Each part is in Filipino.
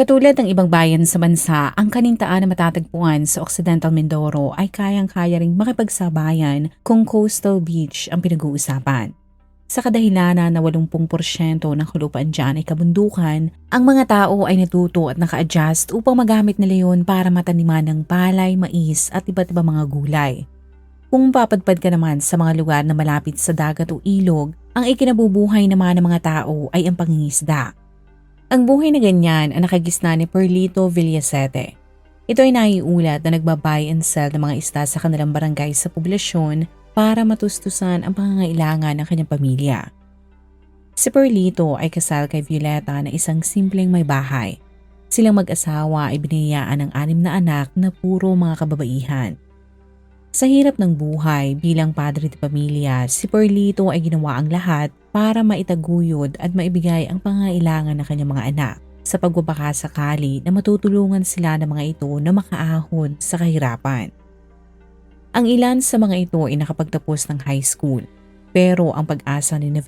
Katulad ng ibang bayan sa bansa, ang kanintaan na matatagpuan sa Occidental Mindoro ay kayang-kaya ring makipagsabayan kung coastal beach ang pinag-uusapan. Sa kadahilanan na 80% ng kalupaan dyan ay kabundukan, ang mga tao ay natuto at naka-adjust upang magamit nila yun para mataniman ng palay, mais at iba't ibang mga gulay. Kung papadpad ka naman sa mga lugar na malapit sa dagat o ilog, ang ikinabubuhay naman ng mga tao ay ang pangingisda. Ang buhay na ganyan ang nakagisna ni Perlito Villasete. Ito ay naiulat na nagbabuy and sell ng mga isda sa kanilang barangay sa poblasyon para matustusan ang pangangailangan ng kanyang pamilya. Si Perlito ay kasal kay Violeta na isang simpleng may bahay. Silang mag-asawa ay binayaan ng anim na anak na puro mga kababaihan. Sa hirap ng buhay bilang padre de pamilya, si Perlito ay ginawa ang lahat para maitaguyod at maibigay ang pangailangan ng kanyang mga anak sa pagbabakasakali na matutulungan sila ng mga ito na makaahon sa kahirapan. Ang ilan sa mga ito ay nakapagtapos ng high school pero ang pag-asa ni na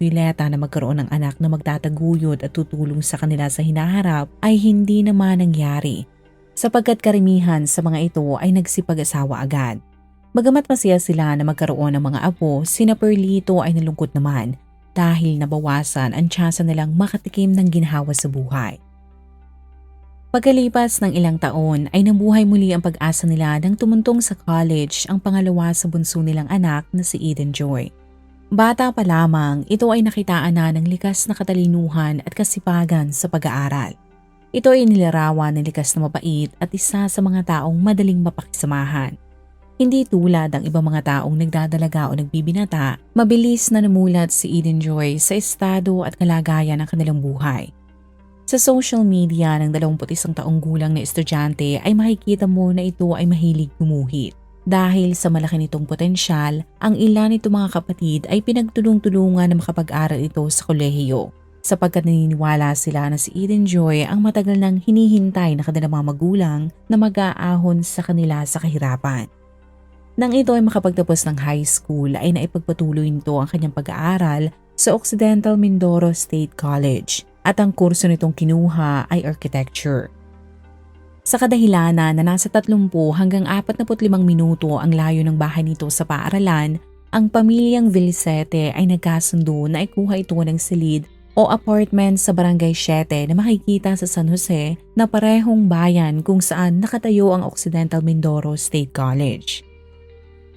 na magkaroon ng anak na magtataguyod at tutulong sa kanila sa hinaharap ay hindi naman nangyari sapagkat karamihan sa mga ito ay nagsipag-asawa agad. Bagamat masaya sila na magkaroon ng mga apo, sina Perlito ay nalungkot naman dahil nabawasan ang tsansa nilang makatikim ng ginhawa sa buhay. Pagkalipas ng ilang taon ay nabuhay muli ang pag-asa nila nang tumuntong sa college ang pangalawa sa bunso nilang anak na si Eden Joy. Bata pa lamang, ito ay nakitaan na ng likas na katalinuhan at kasipagan sa pag-aaral. Ito ay nilarawan ng likas na mabait at isa sa mga taong madaling mapakisamahan. Hindi tulad ang ibang mga taong nagdadalaga o nagbibinata, mabilis na namulat si Eden Joy sa estado at kalagayan ng kanilang buhay. Sa social media ng 21 taong gulang na estudyante ay makikita mo na ito ay mahilig gumuhit. Dahil sa malaki nitong potensyal, ang ilan nito mga kapatid ay pinagtulong-tulungan na makapag-aral ito sa kolehiyo sapagkat naniniwala sila na si Eden Joy ang matagal nang hinihintay na kanilang mga magulang na mag-aahon sa kanila sa kahirapan. Nang ito ay makapagtapos ng high school ay naipagpatuloy nito ang kanyang pag-aaral sa Occidental Mindoro State College at ang kurso nitong kinuha ay architecture. Sa kadahilanan na nasa 30 hanggang 45 minuto ang layo ng bahay nito sa paaralan, ang pamilyang Villicete ay nagkasundo na ikuha ito ng silid o apartment sa Barangay 7 na makikita sa San Jose na parehong bayan kung saan nakatayo ang Occidental Mindoro State College.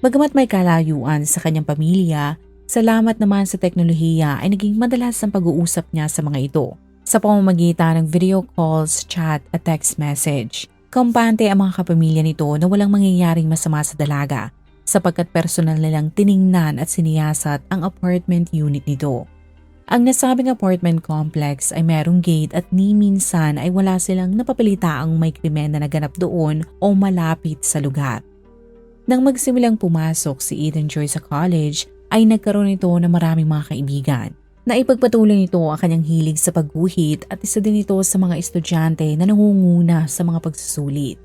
Bagamat may kalayuan sa kanyang pamilya, salamat naman sa teknolohiya ay naging madalas ang pag-uusap niya sa mga ito sa pamamagitan ng video calls, chat at text message. Kampante ang mga kapamilya nito na walang mangyayaring masama sa dalaga sapagkat personal nilang tiningnan at siniyasat ang apartment unit nito. Ang nasabing apartment complex ay merong gate at ni minsan ay wala silang napapalita ang may krimen na naganap doon o malapit sa lugar. Nang magsimulang pumasok si Eden Joy sa college, ay nagkaroon ito ng maraming mga kaibigan. Naipagpatuloy nito ang kanyang hilig sa pagguhit at isa din ito sa mga estudyante na nangunguna sa mga pagsusulit.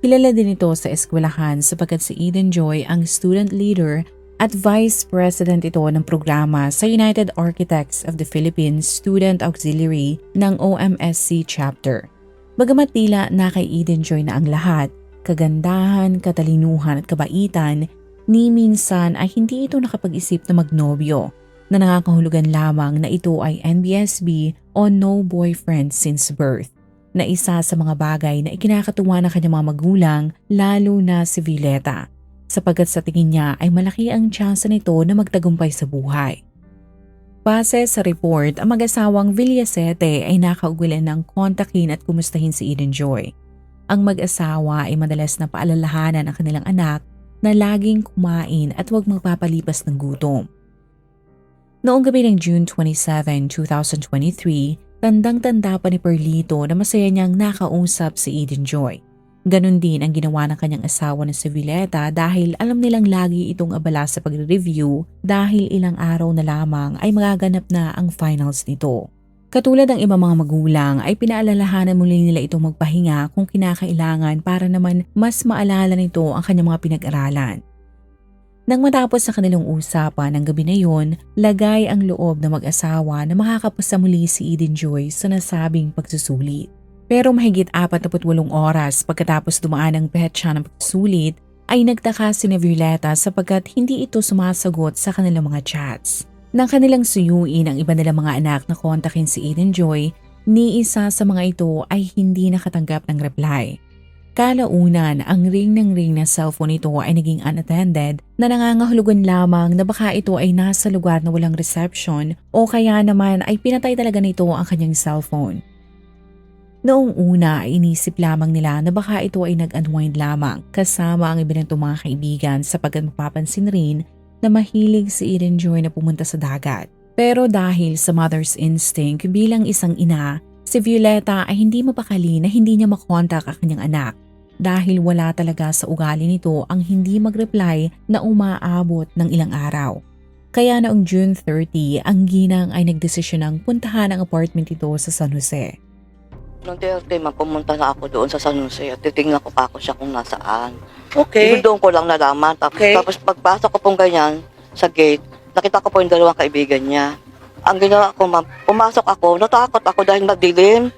Kilala din ito sa eskwelahan sapagkat si Eden Joy ang student leader at vice president ito ng programa sa United Architects of the Philippines Student Auxiliary ng OMSC chapter. Bagamat tila na kay Eden Joy na ang lahat, kagandahan, katalinuhan at kabaitan, ni minsan ay hindi ito nakapag-isip na magnobyo na nakakahulugan lamang na ito ay NBSB o no boyfriend since birth na isa sa mga bagay na ikinakatuwa ng kanyang mga magulang lalo na si Violeta sapagkat sa tingin niya ay malaki ang tsansa nito na magtagumpay sa buhay. Base sa report, ang mag-asawang Villasete ay nakaugulan ng kontakin at kumustahin si Eden Joy ang mag-asawa ay madalas na paalalahanan ang kanilang anak na laging kumain at huwag magpapalipas ng gutom. Noong gabi ng June 27, 2023, tandang-tanda pa ni Perlito na masaya niyang nakausap si Eden Joy. Ganon din ang ginawa ng kanyang asawa na si Violeta dahil alam nilang lagi itong abala sa pagre-review dahil ilang araw na lamang ay magaganap na ang finals nito. Katulad ng ibang mga magulang ay pinaalalahanan muli nila itong magpahinga kung kinakailangan para naman mas maalala nito ang kanyang mga pinag-aralan. Nang matapos sa kanilang usapan ng gabi na yon, lagay ang loob ng mag-asawa na makakapasa muli si Eden Joy sa nasabing pagsusulit. Pero mahigit 48 oras pagkatapos dumaan ang petsa ng pagsusulit, ay nagtaka si na Violeta sapagkat hindi ito sumasagot sa kanilang mga chats. Nang kanilang suyuin ang iba nilang mga anak na kontakin si Eden Joy, ni isa sa mga ito ay hindi nakatanggap ng reply. Kalaunan, ang ring ng ring na cellphone nito ay naging unattended na nangangahulugan lamang na baka ito ay nasa lugar na walang reception o kaya naman ay pinatay talaga nito ang kanyang cellphone. Noong una ay inisip lamang nila na baka ito ay nag-unwind lamang kasama ang iba nitong mga kaibigan sapagkat mapapansin rin na mahilig si Eden Joy na pumunta sa dagat. Pero dahil sa mother's instinct bilang isang ina, si Violeta ay hindi mapakali na hindi niya makontak ang kanyang anak dahil wala talaga sa ugali nito ang hindi mag-reply na umaabot ng ilang araw. Kaya noong June 30, ang ginang ay nagdesisyon ng puntahan ang apartment ito sa San Jose. Nung 30, pumunta na ako doon sa San Jose at titingnan ko pa ako siya kung nasaan. Okay. Even doon ko lang nalaman. Tapos, Okay. tapos pagpasok ko pong ganyan sa gate, nakita ko po yung dalawang kaibigan niya. Ang ginawa ko, ma'am, pumasok ako, natakot ako dahil madilim.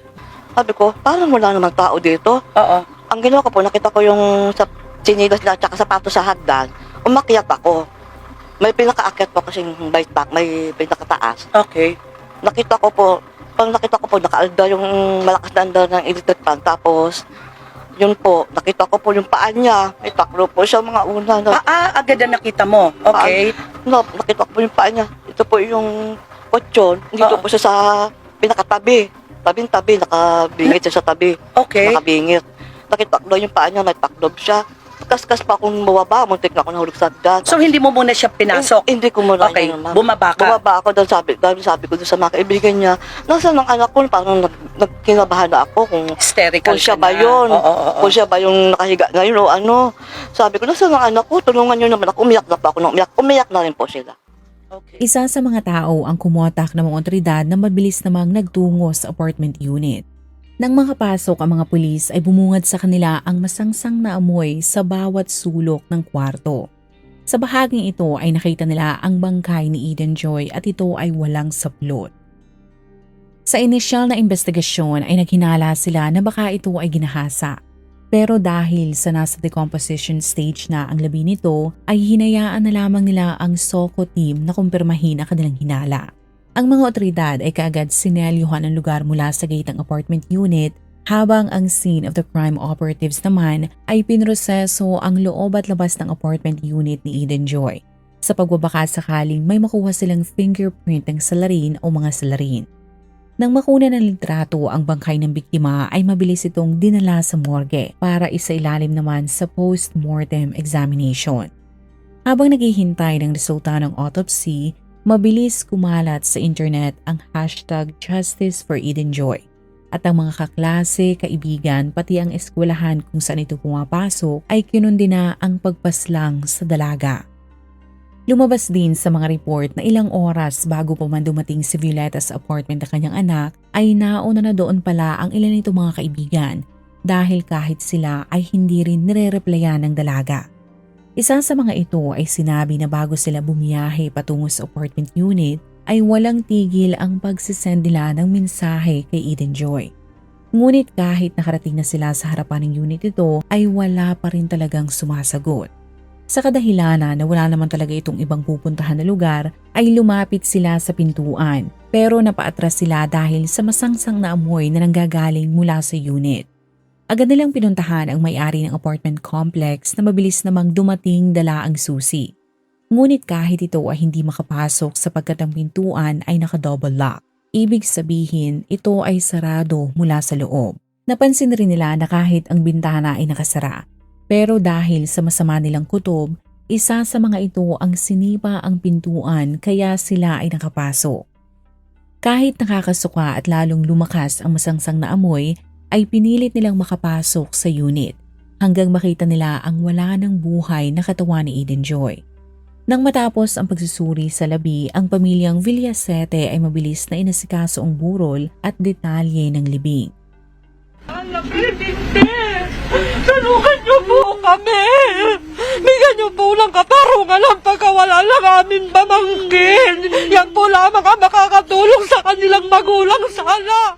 Sabi ko, parang wala namang tao dito. Oo. Ang ginawa ko po, nakita ko yung sa sinilas na at saka sapatos sa hagdan. Umakyat ako. May pinakaakyat po kasing bike pack, may pinakataas. Okay. nakita ko po, pag nakita ko po, nakaalda yung malakas na andar ng electric fan. Tapos, yun po, nakita ko po yung paa niya. May taklo po siya mga una. Na, Ah, ah, agad na nakita mo. Okay. no, nakita ko po yung paa niya. Ito po yung kotsyon. Dito Oo. po siya sa pinakatabi. Tabing-tabi, nakabingit siya sa tabi. Okay. Nakabingit. Nakita ko na yung paa niya, nagtaklob siya. Kaskas pa akong bumaba, muntik na ako nahulog sa hagdan. So hindi mo muna siya pinasok. Eh, Hindi ko muna Okay. yan, ma'am. Bumaba ka. Bumaba ako doon, sabi, dahil sabi ko doon sa mga kaibigan niya, nasaan ang anak ko? Parang nag, nagkinabahan na ako kung, Hysterical kung siya ba na. yun, Oo, oo, oo. kung siya ba yung nakahiga ngayon o ano. Sabi ko, nasaan ang anak ko? Tulungan niyo naman ako. Umiyak na pa ako umiyak. Umiyak na rin po sila. Okay. Isa sa mga tao ang kumotak ng mga otoridad na mabilis namang nagtungo sa apartment unit. Nang makapasok ang mga pulis ay bumungad sa kanila ang masangsang na amoy sa bawat sulok ng kwarto. Sa bahaging ito ay nakita nila ang bangkay ni Eden Joy at ito ay walang saplot. Sa inisyal na investigasyon ay naghinala sila na baka ito ay ginahasa. Pero dahil sa nasa decomposition stage na ang labi nito, ay hinayaan na lamang nila ang SOCO team na kumpirmahin ang kanilang hinala. Ang mga otoridad ay kaagad sinelyuhan ang lugar mula sa gate ng apartment unit habang ang scene of the crime operatives naman ay pinroseso ang loob at labas ng apartment unit ni Eden Joy. Sa pagbabaka sakaling may makuha silang fingerprint ng salarin o mga salarin. Nang makuna ng litrato ang bangkay ng biktima ay mabilis itong dinala sa morgue para isailalim naman sa post-mortem examination. Habang naghihintay ng resulta ng autopsy, mabilis kumalat sa internet ang hashtag Justice for Eden Joy. At ang mga kaklase, kaibigan, pati ang eskwelahan kung saan ito pumapasok ay kinundi na ang pagpaslang sa dalaga. Lumabas din sa mga report na ilang oras bago pa man dumating si Violeta sa apartment ng kanyang anak ay nauna na doon pala ang ilan nito mga kaibigan dahil kahit sila ay hindi rin nire-replyan ng dalaga. Isa sa mga ito ay sinabi na bago sila bumiyahe patungo sa apartment unit ay walang tigil ang pagsisend nila ng mensahe kay Eden Joy. Ngunit kahit nakarating na sila sa harapan ng unit ito ay wala pa rin talagang sumasagot. Sa kadahilanan na wala naman talaga itong ibang pupuntahan na lugar ay lumapit sila sa pintuan pero napaatras sila dahil sa masangsang na amoy na nanggagaling mula sa unit. Agad nilang pinuntahan ang may-ari ng apartment complex na mabilis namang dumating dala ang susi. Ngunit kahit ito ay hindi makapasok sapagkat ang pintuan ay naka-double lock. Ibig sabihin ito ay sarado mula sa loob. Napansin rin nila na kahit ang bintana ay nakasara, pero dahil sa masama nilang kutob, isa sa mga ito ang sinipa ang pintuan kaya sila ay nakapasok. Kahit nakakasuka at lalong lumakas ang masangsang na amoy, ay pinilit nilang makapasok sa unit hanggang makita nila ang wala ng buhay na katawan ni Eden Joy. Nang matapos ang pagsusuri sa labi, ang pamilyang Villasete ay mabilis na inasikaso ang burol at detalye ng libing. Anak, hindi. Tulungan niyo po kami. Bigyan niyo po ng katarungan ang pagkawala ng aming pamangkin. Yan po lamang ang makakatulong sa kanilang magulang sana.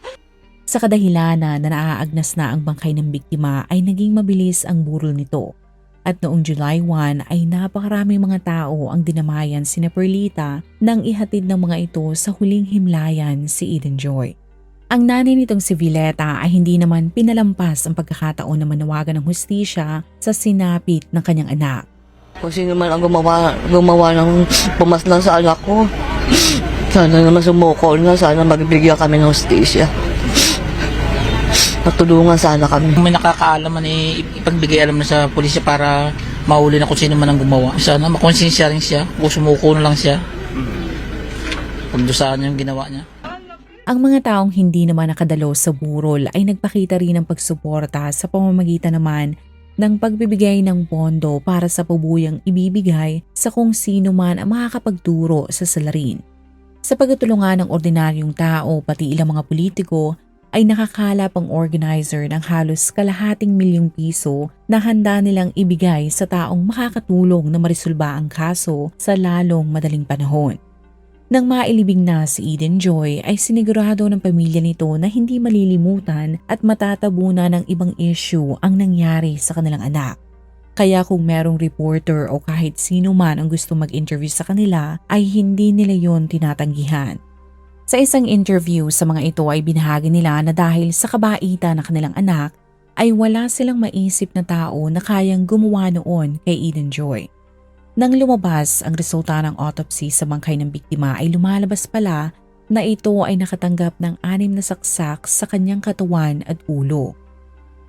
Sa kadahilanan na naaagnas na ang bangkay ng biktima ay naging mabilis ang burol nito. At noong July 1 ay napakaraming mga tao ang dinamayan si Perlita nang ihatid ng mga ito sa huling himlayan si Eden Joy. Ang nanay nitong si Vileta ay hindi naman pinalampas ang pagkakataon na manawagan ng hustisya sa sinapit ng kanyang anak. Kung sino man ang gumawa, gumawa ng pumaslang sa anak ko. Sana naman sumuko na, sana magbigyan kami ng hostisya. Natulungan sana kami. Kung may nakakaalam man eh, ipagbigay alam na sa pulisya para mahuli na kung sino man ang gumawa. Sana makonsensya rin siya kung sumuko na lang siya. Pagdusahan niya yung ginawa niya. Ang mga taong hindi naman nakadalo sa burol ay nagpakita rin ng pagsuporta sa pamamagitan naman ng pagbibigay ng pondo para sa pabuyang ibibigay sa kung sino man ang makakapagturo sa salarin. Sa pagtulungan ng ordinaryong tao pati ilang mga politiko ay nakakalap ang organizer ng halos kalahating milyong piso na handa nilang ibigay sa taong makakatulong na marisolba ang kaso sa lalong madaling panahon. Nang mailibing na si Eden Joy ay sinigurado ng pamilya nito na hindi malilimutan at matatabunan ng ibang issue ang nangyari sa kanilang anak. Kaya kung merong reporter o kahit sino man ang gusto mag-interview sa kanila ay hindi nila yon tinatanggihan. Sa isang interview sa mga ito ay binahagi nila na dahil sa kabaitan ng kanilang anak ay wala silang maisip na tao na kayang gumawa noon kay Eden Joy. Nang lumabas ang resulta ng autopsy sa bangkay ng biktima ay lumalabas pala na ito ay nakatanggap ng anim na saksak sa kanyang katawan at ulo.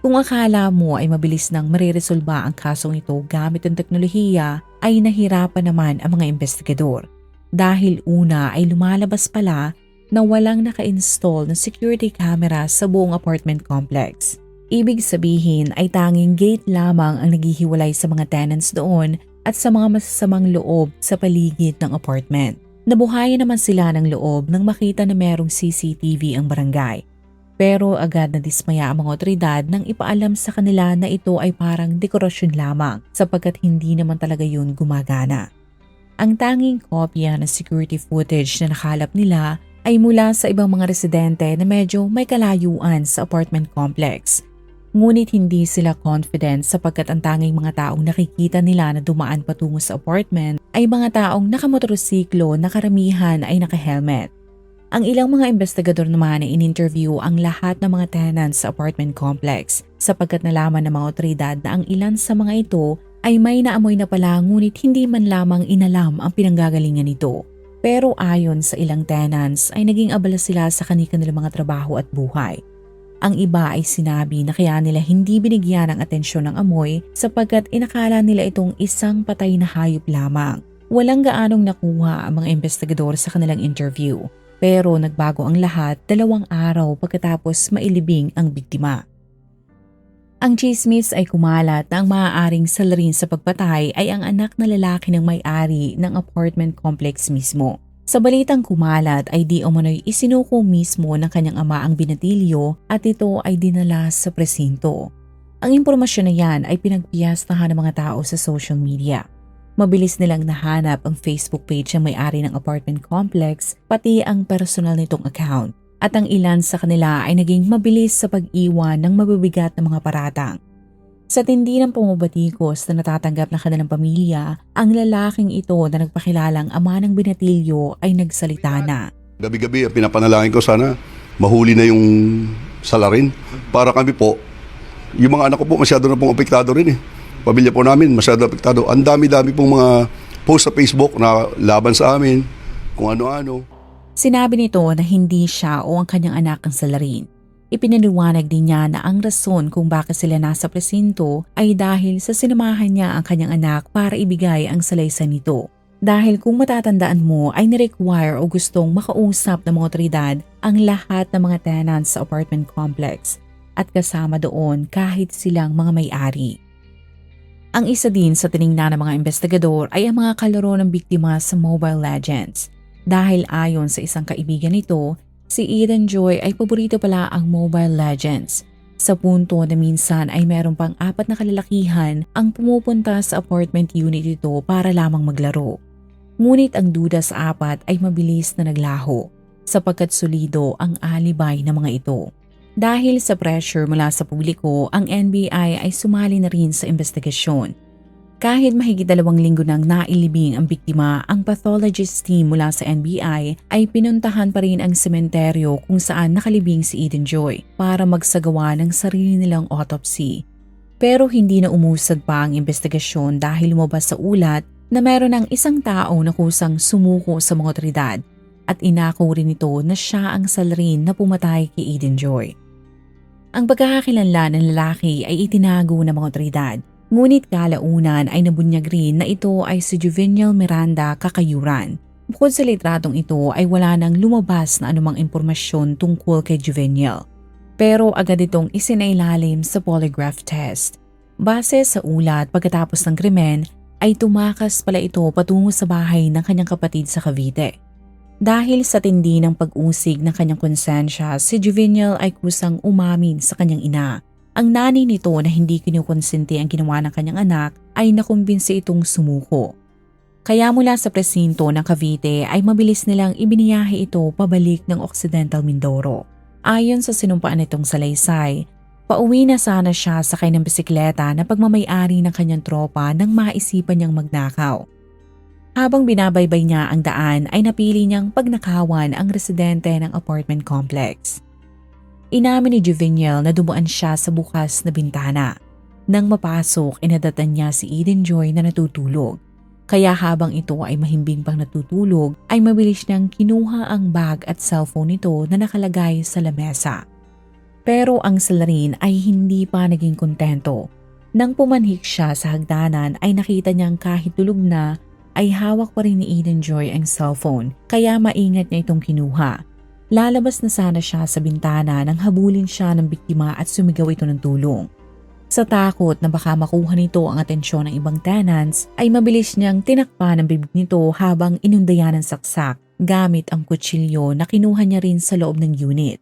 Kung akala mo ay mabilis nang mariresolba ang kasong ito gamit ang teknolohiya ay nahirapan naman ang mga investigador. Dahil una ay lumalabas pala na walang naka-install na security camera sa buong apartment complex. Ibig sabihin ay tanging gate lamang ang naghihiwalay sa mga tenants doon at sa mga masasamang loob sa paligid ng apartment. Nabuhayan naman sila ng loob nang makita na merong CCTV ang barangay. Pero agad na dismaya ang mga otoridad nang ipaalam sa kanila na ito ay parang dekorasyon lamang sapagkat hindi naman talaga yun gumagana. Ang tanging kopya ng security footage na nakalap nila ay mula sa ibang mga residente na medyo may kalayuan sa apartment complex Ngunit hindi sila confident sapagkat ang tanging mga taong nakikita nila na dumaan patungo sa apartment ay mga taong nakamotorsiklo na karamihan ay naka-helmet. Ang ilang mga investigador naman ay in-interview ang lahat ng mga tenants sa apartment complex sapagkat nalaman ng mga otoridad na ang ilan sa mga ito ay may naamoy na pala ngunit hindi man lamang inalam ang pinanggagalingan nito. Pero ayon sa ilang tenants ay naging abala sila sa kanilang mga trabaho at buhay. Ang iba ay sinabi na kaya nila hindi binigyan ng atensyon ng amoy sapagkat inakala nila itong isang patay na hayop lamang. Walang gaanong nakuha ang mga investigador sa kanilang interview. Pero nagbago ang lahat dalawang araw pagkatapos mailibing ang biktima. Ang chismis ay kumalat na ang maaaring salarin sa pagpatay ay ang anak na lalaki ng may-ari ng apartment complex mismo. Sa balitang kumalat ay di umano'y isinuko mismo ng kanyang ama ang binatilyo at ito ay dinala sa presinto. Ang impormasyon na yan ay pinagpiyastahan ng mga tao sa social media. Mabilis nilang nahanap ang Facebook page ng may-ari ng apartment complex pati ang personal nitong account. At ang ilan sa kanila ay naging mabilis sa pag-iwan ng mabibigat na mga paratang. Sa tindi ng pumubatikos na natatanggap ng kanilang pamilya, ang lalaking ito na nagpakilalang ama ng binatilyo ay nagsalita na. Gabi-gabi, pinapanalangin ko sana mahuli na yung salarin. Para kami po, yung mga anak ko po masyado na pong apektado rin eh. Pamilya po namin masyado apektado. Ang dami-dami pong mga post sa Facebook na laban sa amin, kung ano-ano. Sinabi nito na hindi siya o ang kanyang anak ang salarin. Ipinaliwanag din niya na ang rason kung bakit sila nasa presinto ay dahil sa sinamahan niya ang kanyang anak para ibigay ang salaysay nito. Dahil kung matatandaan mo ay nirequire o gustong makausap ng mga otoridad ang lahat ng mga tenants sa apartment complex at kasama doon kahit silang mga may-ari. Ang isa din sa tiningnan ng mga investigador ay ang mga kalaro ng biktima sa Mobile Legends. Dahil ayon sa isang kaibigan nito, si Eden Joy ay paborito pala ang Mobile Legends. Sa punto na minsan ay meron pang apat na kalalakihan ang pumupunta sa apartment unit ito para lamang maglaro. Ngunit ang duda sa apat ay mabilis na naglaho sapagkat solido ang alibay ng mga ito. Dahil sa pressure mula sa publiko, ang NBI ay sumali na rin sa investigasyon. Kahit mahigit dalawang linggo nang nailibing ang biktima, ang pathologist team mula sa NBI ay pinuntahan pa rin ang sementeryo kung saan nakalibing si Eden Joy para magsagawa ng sarili nilang autopsy. Pero hindi na umusad pa ang investigasyon dahil lumabas sa ulat na meron ng isang tao na kusang sumuko sa mga otoridad at inako rin ito na siya ang salarin na pumatay kay Eden Joy. Ang pagkakakilanlan ng lalaki ay itinago ng mga otoridad, ngunit kalaunan ay nabunyag rin na ito ay si Juvenile Miranda Kakayuran. Bukod sa litratong ito ay wala nang lumabas na anumang impormasyon tungkol kay Juvenile. Pero agad itong isinailalim sa polygraph test. Base sa ulat pagkatapos ng krimen ay tumakas pala ito patungo sa bahay ng kanyang kapatid sa Cavite. Dahil sa tindi ng pag-usig ng kanyang konsensya, si Juvenile ay kusang umamin sa kanyang ina. Ang nani nito na hindi kinukonsente ang ginawa ng kanyang anak ay nakumbinsi itong sumuko. Kaya mula sa presinto ng Cavite ay mabilis nilang ibiniyahe ito pabalik ng Occidental Mindoro. Ayon sa sinumpaan nitong salaysay, Pauwi na sana siya sakay ng bisikleta na pagmamayari ng kanyang tropa nang maisipan niyang magnakaw. Habang binabaybay niya ang daan ay napili niyang pagnakawan ang residente ng apartment complex. Inamin ni Juvenile na dumuan siya sa bukas na bintana. Nang mapasok, inadatan niya si Eden Joy na natutulog. Kaya habang ito ay mahimbing pang natutulog, ay mabilis niyang kinuha ang bag at cellphone nito na nakalagay sa lamesa. Pero ang salarin ay hindi pa naging kontento. Nang pumanhik siya sa hagdanan ay nakita niyang kahit tulog na ay hawak pa rin ni Eden Joy ang cellphone kaya maingat niya itong kinuha. Lalabas na sana siya sa bintana nang habulin siya ng biktima at sumigaw ito ng tulong. Sa takot na baka makuha nito ang atensyon ng ibang tenants ay mabilis niyang tinakpa ng bibig nito habang inundayan ng saksak gamit ang kutsilyo na kinuha niya rin sa loob ng unit.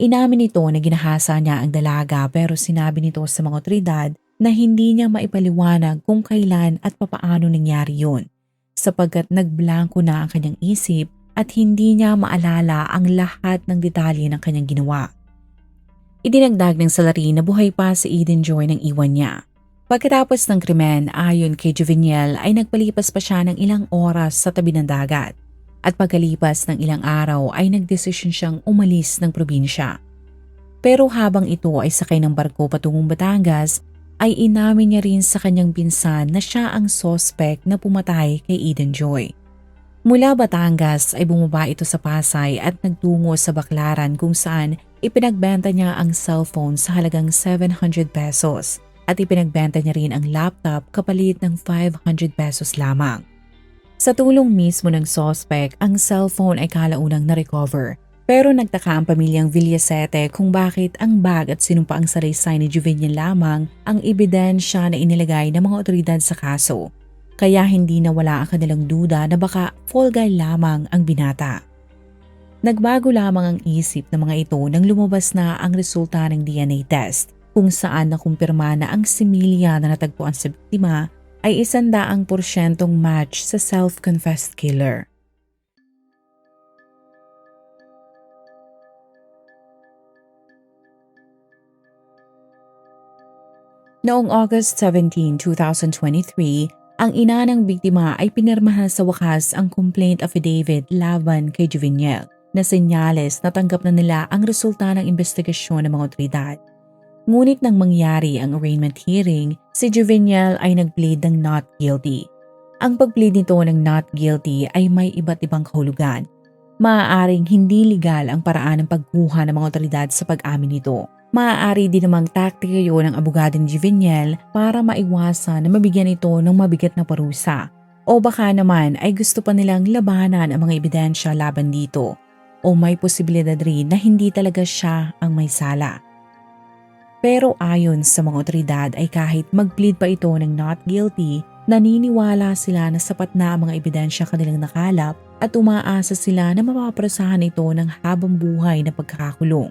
Inamin nito na ginahasa niya ang dalaga pero sinabi nito sa mga otoridad na hindi niya maipaliwanag kung kailan at papaano nangyari yun sapagkat nagblanko na ang kanyang isip at hindi niya maalala ang lahat ng detalye ng kanyang ginawa. Idinagdag ng salari na buhay pa si Eden Joy ng iwan niya. Pagkatapos ng krimen, ayon kay Juvenile ay nagpalipas pa siya ng ilang oras sa tabi ng dagat at pagkalipas ng ilang araw ay nagdesisyon siyang umalis ng probinsya. Pero habang ito ay sakay ng barko patungong Batangas, ay inamin niya rin sa kanyang pinsan na siya ang sospek na pumatay kay Eden Joy. Mula Batangas ay bumaba ito sa Pasay at nagtungo sa Baklaran kung saan ipinagbenta niya ang cellphone sa halagang 700 pesos at ipinagbenta niya rin ang laptop kapalit ng 500 pesos lamang. Sa tulong mismo ng sospek, ang cellphone ay kalaunang na-recover. Pero nagtaka ang pamilyang Villasete kung bakit ang bag at sinumpa ang saraysay ni Juvenian lamang ang ebidensya na inilagay ng mga otoridad sa kaso. Kaya hindi nawala ang kanilang duda na baka fall guy lamang ang binata. Nagbago lamang ang isip ng mga ito nang lumabas na ang resulta ng DNA test kung saan nakumpirma na ang similya na natagpuan sa biktima ay isandaang porsyentong match sa self-confessed killer. Noong August 17, 2023, ang ina ng biktima ay pinirmahan sa wakas ang complaint affidavit laban kay Juveniel na senyales na tanggap na nila ang resulta ng investigasyon ng mga otoridad. Ngunit nang mangyari ang arraignment hearing, si Juveniel ay nag-plead ng not guilty. Ang pag-plead nito ng not guilty ay may iba't ibang kahulugan. maaaring hindi legal ang paraan ng pagkuha ng mga otoridad sa pag-amin nito. Maaari din namang taktika yun ng abogado ni Juveniel para maiwasan na mabigyan ito ng mabigat na parusa. O baka naman ay gusto pa nilang labanan ang mga ebidensya laban dito. O may posibilidad rin na hindi talaga siya ang may sala. Pero ayon sa mga otoridad ay kahit mag-plead pa ito ng not guilty, naniniwala sila na sapat na ang mga ebidensya kanilang nakalap at umaasa sila na mapaprasahan ito ng habang buhay na pagkakakulong